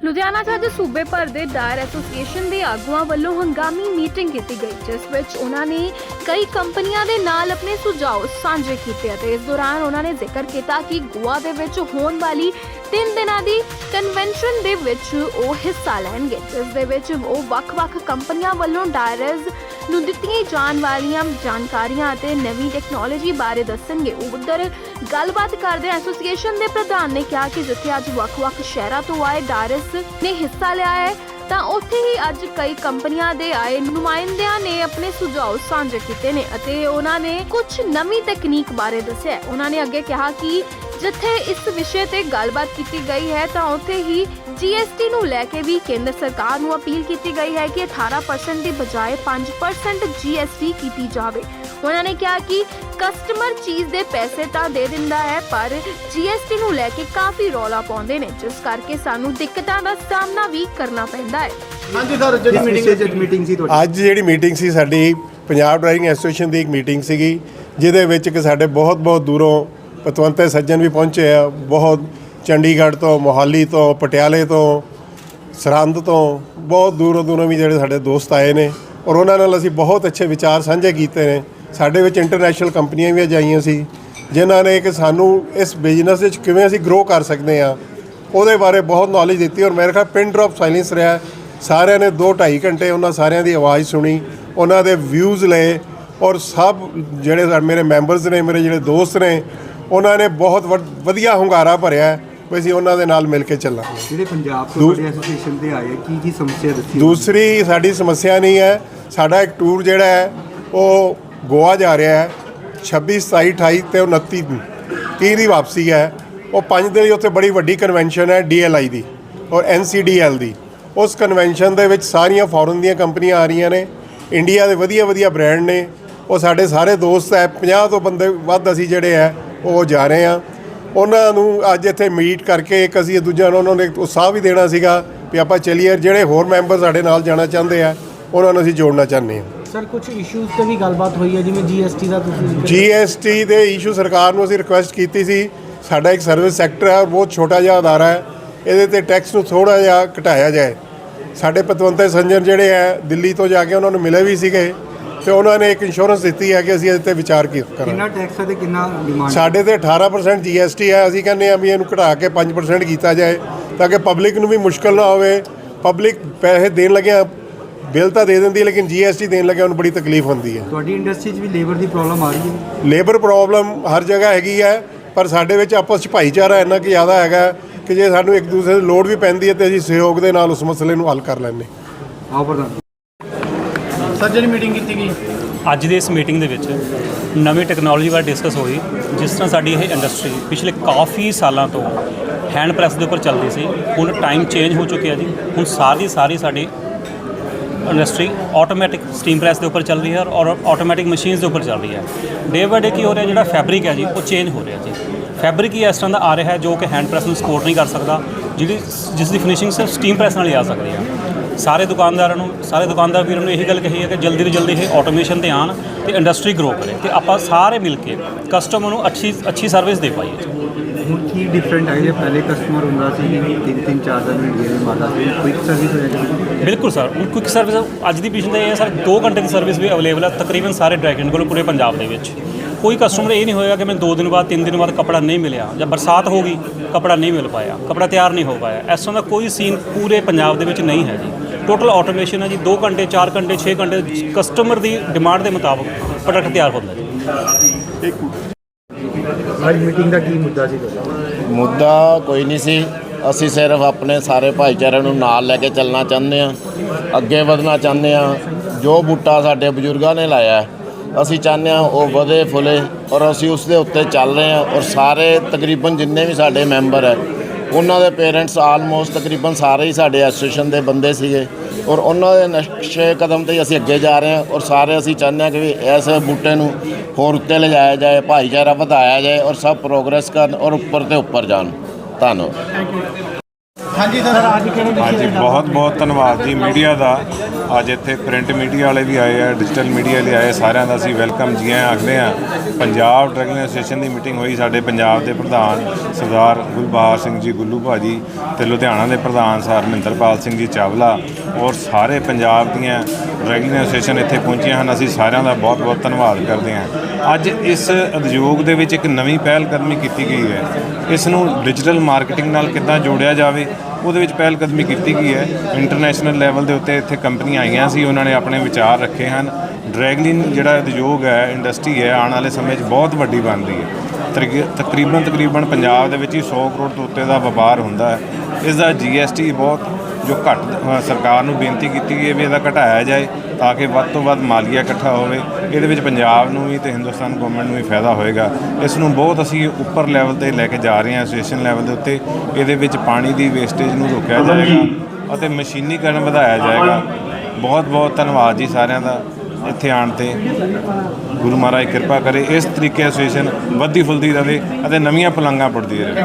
ਲੁਧਿਆਣਾ 'ਚ ਅੱਜ ਸੂਬੇ ਭਰ ਦੇ ਡਾਇਰ ਐਸੋਸੀਏਸ਼ਨ ਦੇ ਆਗੂਆਂ ਵੱਲੋਂ ਹੰਗਾਮੀ ਮੀਟਿੰਗ ਕੀਤੀ ਗਈ, ਜਿਸ ਵਿੱਚ ਉਹਨਾਂ ਨੇ ਕਈ ਕੰਪਨੀਆਂ ਦੇ ਨਾਲ ਆਪਣੇ ਸੁਝਾਅ ਸਾਂਝੇ ਕੀਤੇ ਅਤੇ ਇਸ ਦੌਰਾਨ ਉਹਨਾਂ ਨੇ ਜ਼ਿਕਰ ਕੀਤਾ ਕਿ ਗੋਆ ਦੇ ਵਿੱਚ ਹੋਣ ਵਾਲੀ ਤਿੰਨ ਦਿਨਾਂ ਦੀ ਕਨਵੈਨਸ਼ਨ ਦੇ ਵਿੱਚ ਉਹ ਹਿੱਸਾ ਲੈਣਗੇ, ਜਿਸ ਦੇ ਵਿੱਚ ਉਹ ਵੱਖ-ਵੱਖ ਕੰਪਨੀਆਂ ਵੱਲੋਂ ਡਾਇਰਜ਼ ਨੂੰ ਦਿੱਤੀਆਂ ਜਾਣ ਵਾਲੀਆਂ ਜਾਣਕਾਰੀਆਂ ਅਤੇ ਨਵੀਂ ਟੈਕਨੋਲੋਜੀ ਬਾਰੇ ਦੱਸਣਗੇ। ਉਧਰ ਗੱਲਬਾਤ ਕਰਦੇ ਐਸੋਸੀਏਸ਼ਨ ਦੇ ਪ੍ਰਧਾਨ ਨੇ ਕਿਹਾ ਕਿ ਜਿੱਥੇ ਅੱਜ ਵੱਖ-ਵੱਖ ਸ਼ਹਿਰਾਂ ਤੋਂ ਆਏ ਡਾਇਰਸ ਨੇ ਹਿੱਸਾ ਲਿਆ ਹੈ, ਤਾਂ ਉੱਥੇ ਹੀ ਅੱਜ ਕਈ ਕੰਪਨੀਆਂ ਦੇ ਆਏ ਨੁਮਾਇੰਦਿਆਂ ਨੇ ਆਪਣੇ ਸੁਝਾਅ ਸਾਂਝੇ ਕੀਤੇ ਨੇ ਅਤੇ ਉਹਨਾਂ ਨੇ ਕੁਝ ਨਵੀਂ ਤਕਨੀਕ ਬਾਰੇ ਦੱਸਿਆ ਉਹਨਾਂ ਨੇ ਅੱਗੇ ਕਿਹਾ ਕਿ ਜਿੱਥੇ ਇਸ ਵਿਸ਼ੇ ਤੇ ਗੱਲਬਾਤ ਕੀਤੀ ਗਈ ਹੈ ਤਾਂ ਉੱਥੇ ਹੀ GST ਨੂੰ ਲੈ ਕੇ ਵੀ ਕੇਂਦਰ ਸਰਕਾਰ ਨੂੰ ਅਪੀਲ ਕੀਤੀ ਗਈ ਹੈ ਕਿ 18% ਦੀ ਬਜਾਏ 5% GST ਕੀਤੀ ਜਾਵੇ। ਉਹਨਾਂ ਨੇ ਕਿਹਾ ਕਿ ਕਸਟਮਰ ਚੀਜ਼ ਦੇ ਪੈਸੇ ਤਾਂ ਦੇ ਦਿੰਦਾ ਹੈ ਪਰ GST ਨੂੰ ਲੈ ਕੇ ਕਾਫੀ ਰੌਲਾ ਪਾਉਂਦੇ ਨੇ ਜਿਸ ਕਰਕੇ ਸਾਨੂੰ ਦਿੱਕਤਾਂ ਦਾ ਸਾਹਮਣਾ ਵੀ ਕਰਨਾ ਪੈਂਦਾ ਹੈ। ਹਾਂਜੀ ਸਰ ਜਿਹੜੀ ਮੀਟਿੰਗ ਅੱਜ ਮੀਟਿੰਗ ਸੀ ਤੁਹਾਡੀ। ਅੱਜ ਜਿਹੜੀ ਮੀਟਿੰਗ ਸੀ ਸਾਡੀ ਪੰਜਾਬ ਡਰਾਈਵਿੰਗ ਐਸੋਸੀਏਸ਼ਨ ਦੀ ਇੱਕ ਮੀਟਿੰਗ ਸੀਗੀ ਜਿਹਦੇ ਵਿੱਚ ਕਿ ਸਾਡੇ ਬਹੁਤ ਬਹੁਤ ਦੂਰੋਂ ਪਤਵੰਤੇ ਸੱਜਣ ਵੀ ਪਹੁੰਚੇ ਆ। ਬਹੁਤ ਚੰਡੀਗੜ੍ਹ ਤੋਂ, ਮੋਹਾਲੀ ਤੋਂ, ਪਟਿਆਲੇ ਤੋਂ, ਸਰਹੰਦ ਤੋਂ, ਬਹੁਤ ਦੂਰੋਂ ਦੂਰੋਂ ਵੀ ਜਿਹੜੇ ਸਾਡੇ ਦੋਸਤ ਆਏ ਨੇ ਔਰ ਉਹਨਾਂ ਨਾਲ ਅਸੀਂ ਬਹੁਤ ਅੱਛੇ ਵਿਚਾਰ ਸਾਂਝੇ ਕੀਤੇ ਨੇ। ਸਾਡੇ ਵਿੱਚ ਇੰਟਰਨੈਸ਼ਨਲ ਕੰਪਨੀਆਂ ਵੀ ਅੱਜ ਆਈਆਂ ਸੀ, ਜਿਨ੍ਹਾਂ ਨੇ ਕਿ ਸਾਨੂੰ ਇਸ ਬਿਜ਼ਨਸ ਵਿੱਚ ਕਿਵੇਂ ਅਸੀਂ ਗਰੋ ਕਰ ਸਕਦੇ ਹਾਂ, ਉਹਦੇ ਬਾਰੇ ਬਹੁਤ ਨੌਲੇਜ ਦਿੱਤੀ ਔਰ ਮੇਰੇ ਖਿਆਲ ਪਿਨ ਡ੍ਰੌਪ ਸਾਇਲੈਂਸ ਰਿਹਾ। ਸਾਰਿਆਂ ਨੇ 2 2.5 ਘੰਟੇ ਉਹਨਾਂ ਸਾਰਿਆਂ ਦੀ ਆਵਾਜ਼ ਸੁਣੀ, ਉਹਨਾਂ ਦੇ ਵਿਊਜ਼ ਲਏ ਔਰ ਸਭ ਜਿਹੜੇ ਮੇਰੇ ਮੈਂਬਰਸ ਨੇ, ਮੇਰੇ ਜਿਹੜੇ ਦੋਸਤ ਨੇ ਉਹਨਾਂ ਨੇ ਬਹੁਤ ਵ- ਵਧੀਆ ਹੁੰਗਾਰਾ ਭਰਿਆ ਹੈ ਵੀ ਅਸੀਂ ਉਹਨਾਂ ਦੇ ਨਾਲ ਮਿਲ ਕੇ ਚੱਲਾਂਗੇ। ਜਿਹੜੇ ਪੰਜਾਬ ਤੋਂ ਤੁਹਾਡੇ ਐਸੋਸੀਏਸ਼ਨ ਦੇ ਆਏ ਕੀ ਕੀ ਸਮੱਸਿਆ ਦੱਸੀ ਦੂਸਰੀ ਸਾਡੀ ਸਮੱਸਿਆ ਨਹੀਂ ਹੈ ਸਾਡਾ ਇੱਕ ਟੂਰ ਜਿਹੜਾ ਹੈ ਉਹ ਗੋਆ ਜਾ ਰਿਹਾ ਹੈ 26 27 28 ਤੇ 29 ਨੂੰ। 30 ਦੀ ਵਾਪਸੀ ਹੈ ਉਹ ਪੰਜ ਦਿਨ ਦੀ ਉੱਥੇ ਬੜੀ ਵੱਡੀ ਕਨਵੈਨਸ਼ਨ ਹੈ ਡੀਐਲਆਈ ਦੀ ਔਰ ਐਨਸੀਡੀਐਲ ਦੀ। ਉਸ ਕਨਵੈਨਸ਼ਨ ਦੇ ਵਿੱਚ ਸਾਰੀਆਂ ਫੋਰਨ ਦੀਆਂ ਕੰਪਨੀਆਂ ਆ ਰਹੀਆਂ ਨੇ ਇੰਡੀਆ ਦੇ ਵਧੀਆ ਵਧੀਆ ਬ੍ਰਾਂਡ ਨੇ ਉਹ ਸਾਡੇ ਸਾਰੇ ਦੋਸਤ ਹੈ 50 ਤੋਂ ਬੰਦੇ ਵੱਧ ਅਸੀਂ ਜਿਹੜੇ ਹੈ ਉਹ ਜਾ ਰਹੇ ਆ ਉਹਨਾਂ ਨੂੰ ਅੱਜ ਇੱਥੇ ਮੀਟ ਕਰਕੇ ਇੱਕ ਅਸੀਂ ਦੂਜਿਆਂ ਨੂੰ ਉਹਨਾਂ ਨੇ ਉਤਸ਼ਾਹ ਵੀ ਦੇਣਾ ਸੀਗਾ ਵੀ ਆਪਾਂ ਚੱਲੀਏ। ਜਿਹੜੇ ਹੋਰ ਮੈਂਬਰ ਸਾਡੇ ਨਾਲ ਜਾਣਾ ਚਾਹੁੰਦੇ ਆ ਉਹਨਾਂ ਨੂੰ ਅਸੀਂ ਜੋੜਨਾ ਚਾਹੁੰਦੇ ਹਾਂ। ਸਰ ਕੁਝ ਇਸ਼ੂਜ਼ ਤੇ ਵੀ ਗੱਲਬਾਤ ਹੋਈ ਹੈ ਜਿਵੇਂ GST ਦਾ ਤੁਸੀਂ ਜੀਐਸਟੀ ਦੇ ਇਸ਼ੂ ਸਰਕਾਰ ਨੂੰ ਅਸੀਂ ਰਿਕੁਐਸਟ ਕੀਤੀ ਸੀ। ਸਾਡਾ ਇੱਕ ਸਰਵਿਸ ਸੈਕਟਰ ਹੈ ਬਹੁਤ ਛੋਟਾ ਜਿਹਾ ਅਦਾਰਾ ਹੈ। ਇਹਦੇ ਤੇ ਟੈਕਸ ਨੂੰ ਥੋੜਾ ਜਿਹਾ ਘਟਾਇਆ ਜਾਏ। ਸਾਡੇ ਪਤਵੰਤੇ ਸੰਜਨ ਜਿਹੜੇ ਹੈ ਦਿੱਲੀ ਤੋਂ ਜਾ ਕੇ ਉਹਨਾਂ ਨੂੰ ਮਿਲੇ ਵੀ ਸੀਗੇ। ਤੇ ਉਹਨਾਂ ਨੇ ਇੱਕ ਇੰਸ਼ੋਰੈਂਸ ਦਿੱਤੀ ਹੈ ਕਿ ਅਸੀਂ ਇਹਦੇ ਤੇ ਵਿਚਾਰ ਕੀ ਕਰਾਂਗੇ। ਕਿੰਨਾ ਟੈਕਸ ਹੈ ਤੇ ਕਿੰਨਾ ਡਿਮਾਂਡ ਸਾਡੇ ਤੇ 18% ਜੀਐਸਟੀ ਹੈ। ਅਸੀਂ ਕਹਿੰਦੇ ਆ ਵੀ ਇਹਨੂੰ ਘਟਾ ਕੇ 5% ਕੀਤਾ ਜਾਏ ਤਾਂ ਕਿ ਪਬਲਿਕ ਨੂੰ ਵੀ ਮੁਸ਼ਕਲ ਨਾ ਹੋਵੇ। ਪਬਲਿਕ ਪੈਸੇ ਦੇਣ ਲੱਗਿਆ ਬਿੱਲ ਤਾਂ ਦੇ ਦਿੰਦੀ ਹੈ, ਲੇਕਿਨ ਜੀਐਸਟੀ ਦੇਣ ਲੱਗਿਆ ਉਹਨੂੰ ਬੜੀ ਤਕਲੀਫ ਹੁੰਦੀ ਹੈ। ਤੁਹਾਡੀ ਇੰਡਸਟਰੀ 'ਚ ਵੀ ਲੇਬਰ ਦੀ ਪ੍ਰੋਬਲਮ ਆ ਰਹੀ ਹੈ? ਲੇਬਰ ਪ੍ਰੋਬਲਮ ਹਰ ਜਗ੍ਹਾ ਹੈਗੀ ਹੈ ਪਰ ਸਾਡੇ ਵਿੱਚ ਆਪਸ 'ਚ ਭਾਈਚਾਰਾ ਇੰਨਾ ਕਿ ਜ਼ਿਆਦਾ ਹੈਗਾ ਕਿ ਜੇ ਸਾਨੂੰ ਇੱਕ ਦੂਸਰੇ ਦੀ ਲੋੜ ਵੀ ਪੈਂਦੀ ਹੈ ਤੇ ਅਸੀਂ ਸਹਿਯੋਗ ਦੇ ਨਾਲ ਉਸ ਮਸਲੇ ਨੂੰ ਹੱਲ ਕਰ ਲੈਂਦੇ ਆਓ ਪ੍ਰਧਾਨ। ਸਰ, ਜਿਹੜੀ ਮੀਟਿੰਗ ਕੀਤੀ ਗਈ? ਅੱਜ ਦੀ ਇਸ ਮੀਟਿੰਗ ਦੇ ਵਿੱਚ ਨਵੀਂ ਟੈਕਨੋਲੋਜੀ ਬਾਰੇ ਡਿਸਕਸ ਹੋਈ, ਜਿਸ ਤਰ੍ਹਾਂ ਸਾਡੀ ਇਹ ਇੰਡਸਟਰੀ ਪਿਛਲੇ ਕਾਫੀ ਸਾਲਾਂ ਤੋਂ ਹੈਂਡ ਪ੍ਰੈਸ ਦੇ ਉੱਪਰ ਚੱਲਦੀ ਸੀ, ਹੁਣ ਟਾਈਮ ਚੇਂਜ ਹੋ ਚੁੱਕਿਆ ਜੀ, ਹੁਣ ਸਾਰੀ ਸਾਰੀ ਸਾਡੀ ਇੰਡਸਟਰੀ ਆਟੋਮੈਟਿਕ ਸਟੀਮ ਪ੍ਰੈਸ ਦੇ ਉੱਪਰ ਚੱਲ ਰਹੀ ਹੈ ਔਰ ਆਟੋਮੈਟਿਕ ਮਸ਼ੀਨਸ ਦੇ ਉੱਪਰ ਚੱਲ ਰਹੀ ਹੈ। ਡੇ ਬਾਏ ਡੇ ਕੀ ਹੋ ਰਿਹਾ ਜਿਹੜਾ ਫੈਬਰਿਕ ਹੈ ਜੀ, ਉਹ ਚੇਂਜ ਹੋ ਰਿਹਾ ਜੀ। ਫੈਬਰਿਕ ਹੀ ਇਸ ਤਰ੍ਹਾਂ ਦਾ ਆ ਰਿਹਾ ਹੈ ਜੋ ਕਿ ਹੈਂਡ ਪ੍ਰੈਸ ਨੂੰ ਸਪੋਰਟ ਨਹੀਂ ਕਰ ਸਕਦਾ, ਜਿਹੜੀ, ਜਿਸ ਦੀ ਫਿਨਿਸ਼ਿੰਗ ਸਿਰਫ ਸਟੀਮ ਪ੍ਰੈਸ ਨਾਲ ਹੀ ਆ ਸਕਦੀ ਹੈ। ਸਾਰੇ ਦੁਕਾਨਦਾਰਾਂ ਨੂੰ ਸਾਰੇ ਦੁਕਾਨਦਾਰ ਵੀਰਾਂ ਨੂੰ ਇਹੀ ਗੱਲ ਕਹੀ ਹੈ ਕਿ ਜਲਦੀ ਤੋਂ ਜਲਦੀ ਇਹ ਆਟੋਮੇਸ਼ਨ ਤੇ ਆਣ ਤੇ ਇੰਡਸਟਰੀ ਗਰੋ ਕਰੇ ਤੇ ਆਪਾਂ ਸਾਰੇ ਮਿਲ ਕੇ ਕਸਟਮਰ ਨੂੰ ਅੱਛੀ ਅੱਛੀ ਸਰਵਿਸ ਦੇ ਪਾਈਏ। ਹੁਣ ਕੀ ਡਿਫਰੈਂਟ ਹੈ? ਜੇ ਪਹਿਲੇ ਕਸਟਮਰ ਹੁੰਦਾ ਸੀ ਤਿੰਨ ਤਿੰਨ ਚਾਰ ਦਿਨ ਦੇ ਮਾਰਦਾ ਸੀ ਕੁਇਕ ਸਰਵਿਸ ਹੋ। ਜਾਂਦੀ ਬਿਲਕੁਲ ਸਰ ਹੁਣ ਕੁਇਕ ਸਰਵਿਸ ਅੱਜ ਦੀ ਪੀਸ਼ਨ ਤੇ ਇਹ ਹੈ ਸਰ 2 ਘੰਟੇ ਦੀ ਸਰਵਿਸ ਵੀ ਅਵੇਲੇਬਲ ਹੈ ਤਕਰੀਬਨ ਸਾਰੇ ਡਰਾਈਵਿੰਗ ਕੋਲ ਪੂਰੇ ਪੰਜਾਬ ਦੇ ਵਿੱਚ। ਕੋਈ ਕਸਟਮਰ ਇਹ ਨਹੀਂ ਹੋਏਗਾ ਕਿ ਮੈਨੂੰ 2 ਦਿਨ ਬਾਅਦ 3 ਦਿਨ ਬਾਅਦ ਕਪੜਾ ਨਹੀਂ ਮਿਲਿਆ ਜਾਂ ਬਰਸਾਤ ਹੋ ਗਈ ਕਪੜਾ ਨਹੀਂ ਮਿਲ ਪਾਇਆ ਕਪੜਾ ਤਿਆਰ ਨਹੀਂ ਹੋ ਪਾਇਆ। ਇਸ ਤਰ੍ਹਾਂ ਦਾ ਕੋਈ ਸੀਨ ਪੂਰੇ ਪੰਜਾਬ ਦੇ ਵਿੱਚ ਨਹੀਂ ਹੈ ਜੀ। ਟੋਟਲ ਆਟੋਮੇਸ਼ਨ ਹੈ ਜੀ 2 ਘੰਟੇ 4 ਘੰਟੇ 6 ਘੰਟੇ ਕਸਟਮਰ ਦੀ ਡਿਮਾਂਡ ਦੇ ਮੁਤਾਬਕ ਪ੍ਰੋਡਕਟ ਤਿਆਰ ਹੁੰਦਾ ਜੀ। ਅੱਜ ਮੀਟਿੰਗ ਦਾ ਕੀ ਮੁੱਦਾ ਸੀ ਮੁੱਦਾ ਕੋਈ ਨਹੀਂ ਸੀ। ਅਸੀਂ ਸਿਰਫ ਆਪਣੇ ਸਾਰੇ ਭਾਈਚਾਰੇ ਨੂੰ ਨਾਲ ਲੈ ਕੇ ਚੱਲਣਾ ਚਾਹੁੰਦੇ ਆ ਅੱਗੇ ਵਧਣਾ ਚਾਹੁੰਦੇ ਆ ਜੋ ਬੂਟਾ ਸਾਡੇ ਬਜ਼ੁਰਗਾਂ ਨੇ ਲਾਇਆ ਹੈ, ਅਸੀਂ ਚਾਹੁੰਦੇ ਆ ਉਹ ਵਧੇ ਫੁੱਲੇ ਔਰ ਅਸੀਂ ਉਸ ਦੇ ਉੱਤੇ ਚੱਲ ਰਹੇ ਆ ਔਰ ਸਾਰੇ ਤਕਰੀਬਨ ਜਿੰਨੇ ਵੀ ਸਾਡੇ ਮੈਂਬਰ ਹੈ ਉਹਨਾਂ ਦੇ ਪੇਰੈਂਟਸ ਆਲਮੋਸਟ ਤਕਰੀਬਨ ਸਾਰੇ ਹੀ ਸਾਡੇ ਐਸੋਸੀਏਸ਼ਨ ਦੇ ਬੰਦੇ ਸੀਗੇ ਔਰ ਉਹਨਾਂ ਦੇ ਨਕਸ਼ੇ ਕਦਮ ਤੇ ਅਸੀਂ ਅੱਗੇ ਜਾ ਰਹੇ ਹਾਂ ਔਰ ਸਾਰੇ ਅਸੀਂ ਚਾਹੁੰਦੇ ਹਾਂ ਕਿ ਵੀ ਇਸ ਬੂਟੇ ਨੂੰ ਹੋਰ ਉੱਤੇ ਲਿਜਾਇਆ ਜਾਏ ਭਾਈਚਾਰਾ ਵਧਾਇਆ ਜਾਏ ਔਰ ਸਭ ਪ੍ਰੋਗਰੈਸ ਕਰਨ ਔਰ ਉੱਪਰ ਤੇ ਉੱਪਰ ਜਾਣ। ਧੰਨਵਾਦ। ਹਾਂਜੀ ਸਰ ਅੱਜ ਕਿਹੜੇ ਹਾਂਜੀ ਬਹੁਤ ਬਹੁਤ ਧੰਨਵਾਦ ਜੀ ਮੀਡੀਆ ਦਾ। ਅੱਜ ਇੱਥੇ ਪ੍ਰਿੰਟ ਮੀਡੀਆ ਵਾਲੇ ਵੀ ਆਏ ਆ ਡਿਜੀਟਲ ਮੀਡੀਆ ਵਾਲੇ ਆਏ ਸਾਰਿਆਂ ਦਾ ਅਸੀਂ ਵੈਲਕਮ ਜੀ ਆਇਆਂ ਆਖਦੇ ਆ ਪੰਜਾਬ ਡਰੈਗਨ ਐਸੋਸੀਏਸ਼ਨ ਦੀ ਮੀਟਿੰਗ ਹੋਈ ਸਾਡੇ ਪੰਜਾਬ ਦੇ ਪ੍ਰਧਾਨ ਸਰਦਾਰ ਗੁਲਬਹਾਰ ਸਿੰਘ ਜੀ, ਗੁੱਲੂ ਭਾਜੀ ਤੇ ਲੁਧਿਆਣਾ ਦੇ ਪ੍ਰਧਾਨ ਸਰ ਮਹਿੰਦਰਪਾਲ ਸਿੰਘ ਜੀ ਚਾਵਲਾ ਔਰ ਸਾਰੇ ਪੰਜਾਬ ਦੀਆਂ ਡਰੈਗਨ ਐਸੋਸੀਏਸ਼ਨ ਇੱਥੇ ਪਹੁੰਚੀਆਂ ਹਨ। ਅਸੀਂ ਸਾਰਿਆਂ ਦਾ ਬਹੁਤ-ਬਹੁਤ ਧੰਨਵਾਦ ਕਰਦੇ ਹਾਂ। ਅੱਜ ਇਸ ਉਦਯੋਗ ਦੇ ਵਿੱਚ ਇੱਕ ਨਵੀਂ ਪਹਿਲ ਕਦਮੀ ਕੀਤੀ ਗਈ ਹੈ। ਇਸ ਨੂੰ ਡਿਜੀਟਲ ਮਾਰਕੀਟਿੰਗ ਨਾਲ ਕਿੱਦਾਂ ਜੋੜਿਆ ਜਾਵੇ, ਉਹਦੇ ਵਿੱਚ ਪਹਿਲ ਕਦਮੀ ਕੀਤੀ ਗਈ ਹੈ। ਇੰਟਰਨੈਸ਼ਨਲ ਲੈਵਲ ਦੇ ਉੱਤੇ ਇੱਥੇ ਕੰਪਨੀਆਂ ਆਈਆਂ ਸੀ, ਉਹਨਾਂ ਨੇ ਆਪਣੇ ਵਿਚਾਰ ਰੱਖੇ ਹਨ। ਡਰੈਗਲਿਨ ਜਿਹੜਾ ਉਦਯੋਗ ਹੈ ਇੰਡਸਟਰੀ ਹੈ, ਆਉਣ ਵਾਲੇ ਸਮੇਂ 'ਚ ਬਹੁਤ ਵੱਡੀ ਬਣ ਰਹੀ ਹੈ। ਤਰੀਕ- ਤਕਰੀਬਨ ਤਕਰੀਬਨ ਪੰਜਾਬ ਦੇ ਵਿੱਚ ਹੀ 100 ਕਰੋੜ ਤੋਂ ਉੱਤੇ ਦਾ ਵਪਾਰ ਹੁੰਦਾ ਹੈ। ਇਸ ਦਾ ਜੀਐਸਟੀ ਬਹੁਤ ਜੋ ਘੱਟ ਸਰਕਾਰ ਨੂੰ ਬੇਨਤੀ ਕੀਤੀ ਗਈ ਹੈ ਵੀ ਇਹਦਾ ਘਟਾਇਆ ਜਾਏ ਤਾਂ ਕਿ ਵੱਧ ਤੋਂ ਵੱਧ ਮਾਲੀਆ ਇਕੱਠਾ ਹੋਵੇ। ਇਹਦੇ ਵਿੱਚ ਪੰਜਾਬ ਨੂੰ ਵੀ ਤੇ ਹਿੰਦੁਸਤਾਨ ਗਵਰਨਮੈਂਟ ਨੂੰ ਵੀ ਫਾਇਦਾ ਹੋਏਗਾ। ਇਸ ਨੂੰ ਬਹੁਤ ਅਸੀਂ ਉੱਪਰ ਲੈਵਲ ਤੇ ਲੈ ਕੇ ਜਾ ਰਹੇ ਹਾਂ ਐਸੋਸੀਏਸ਼ਨ ਲੈਵਲ ਦੇ ਉੱਤੇ। ਇਹਦੇ ਵਿੱਚ ਪਾਣੀ ਦੀ ਵੇਸਟੇਜ ਨੂੰ ਰੋਕਿਆ ਜਾਏਗਾ ਅਤੇ ਮਸ਼ੀਨੀਕਰਨ ਵਧਾਇਆ ਜਾਏਗਾ। ਬਹੁਤ ਬਹੁਤ ਧੰਨਵਾਦ ਜੀ ਸਾਰਿਆਂ ਦਾ ਇੱਥੇ ਆਉਣ ਤੇ। ਗੁਰੂ ਮਹਾਰਾਜ ਕਿਰਪਾ ਕਰੇ। ਇਸ ਤਰੀਕੇ ਐਸੋਸੀਏਸ਼ਨ ਵੱਧਦੀ ਫੁੱਲਦੀ ਰਹੇ ਅਤੇ ਨਵੀਆਂ ਪਲੰਘਾਂ ਪੁੱਟਦੀ ਰਹੇ।